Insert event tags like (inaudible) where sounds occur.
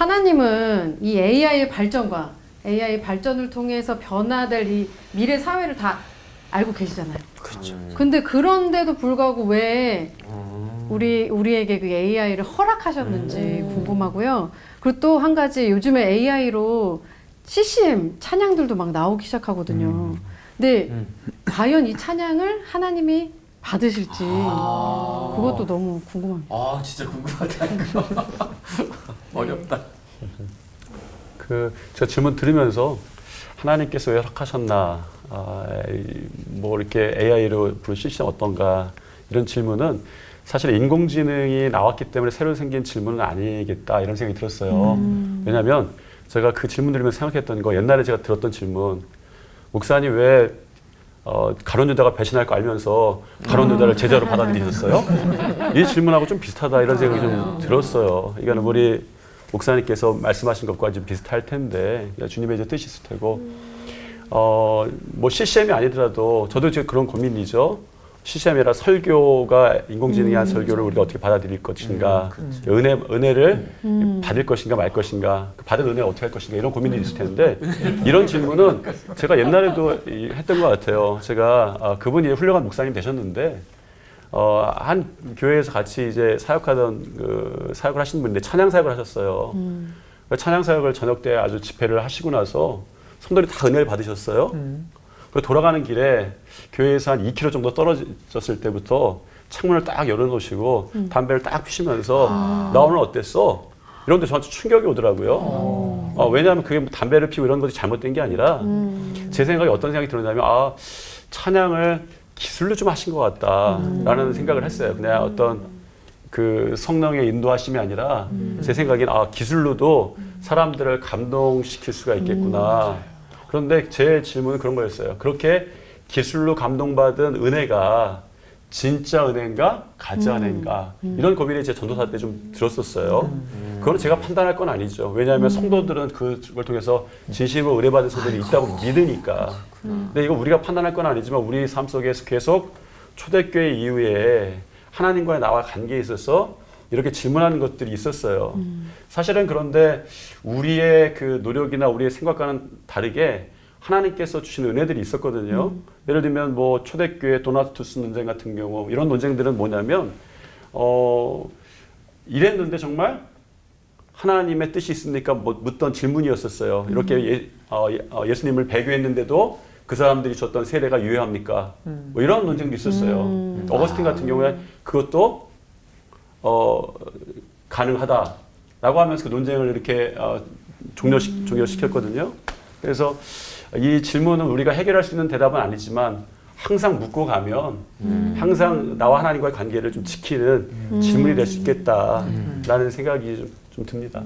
하나님은 이 AI의 발전과 AI 발전을 통해서 변화될 이 미래 사회를 다 알고 계시잖아요. 그렇죠. 근데 그런데도 불구하고 왜 음. 우리 우리에게 그 AI를 허락하셨는지 음. 궁금하고요. 그리고 또 한 가지 요즘에 AI로 CCM 찬양들도 막 나오기 시작하거든요. 근데 음. 과연 이 찬양을 하나님이 받으실지 아. 그것도 너무 궁금합니다. 아 진짜 궁금하다 이거. (laughs) 어렵다. 그 제가 질문 들으면서 하나님께서 왜 허락하셨나, 아, 이- 뭐 이렇게 AI로 부른 시스템 어떤가 이런 질문은 사실 인공지능이 나왔기 때문에 새로 생긴 질문은 아니겠다 이런 생각이 들었어요. 왜냐하면 제가 그 질문 들으면서 생각했던 거 옛날에 제가 들었던 질문 목사님 왜 어, 가론 유다가 배신할 거 알면서 가론 유다를 제자로 받아들이셨어요? 이 질문하고 좀 비슷하다 이런 생각이 좀 들었어요. 이거는 우리 목사님께서 말씀하신 것과 좀 비슷할 텐데 주님의 이제 뜻이 있을 테고 어, 뭐 CCM이 아니더라도 저도 지금 그런 고민이죠. CCM이라 설교가 인공지능이 한 설교를 우리가 어떻게 받아들일 것인가, 은혜 은혜를 받을 것인가 말 것인가, 그 받은 은혜 어떻게 할 것인가 이런 고민이 있을 텐데 이런 질문은 제가 옛날에도 이- 했던 것 같아요. 제가 아, 그분이 훌륭한 목사님 되셨는데 어, 한 교회에서 같이 이제 사역하던 그 사역을 하신 분인데 찬양 사역을 하셨어요. 그 찬양 사역을 저녁 때 아주 집회를 하시고 나서 성도들이 다 은혜를 받으셨어요. 그 돌아가는 길에 교회에서 한 2km 정도 떨어졌을 때부터 창문을 딱 열어놓으시고 담배를 딱 피시면서 나 오늘 어땠어? 이런데 저한테 충격이 오더라고요. 어, 왜냐하면 그게 뭐 담배를 피우고 이런 것이 잘못된 게 아니라 제 생각에 어떤 생각이 들었냐면 아 찬양을 기술로 좀 하신 것 같다라는 생각을 했어요. 그냥 어떤 그 성령의 인도하심이 아니라 제 생각엔 아 기술로도 사람들을 감동시킬 수가 있겠구나. 그런데 제 질문은 그런 거였어요. 그렇게 기술로 감동받은 은혜가 진짜 은혜인가 가짜 은혜인가 이런 고민이 제 전도사 때 좀 들었었어요. 그걸 제가 판단할 건 아니죠. 왜냐하면 성도들은 그걸 통해서 진심으로 은혜받은 성도들이 있다고 믿으니까. 근데 이거 우리가 판단할 건 아니지만 우리 삶 속에서 계속 초대교회 이후에 하나님과의 나와 관계에 있어서 이렇게 질문하는 것들이 있었어요. 사실은 그런데 우리의 그 노력이나 우리의 생각과는 다르게 하나님께서 주신 은혜들이 있었거든요. 예를 들면 뭐 초대교회 도나투스 논쟁 같은 경우 이런 논쟁들은 뭐냐면 어 이랬는데 정말 하나님의 뜻이 있습니까? 뭐 묻던 질문이었었어요. 이렇게 예, 어, 예- 어, 예수님을 배교했는데도 그 사람들이 줬던 세례가 유효합니까? 뭐 이런 논쟁도 있었어요. 어거스틴 같은 경우에 그것도 어, 가능하다라고 하면서 그 논쟁을 이렇게 어, 종료시, 종료시켰거든요. 그래서 이 질문은 우리가 해결할 수 있는 대답은 아니지만 항상 묻고 가면 항상 나와 하나님과의 관계를 좀 지키는 질문이 될 수 있겠다라는 생각이 좀, 좀 듭니다.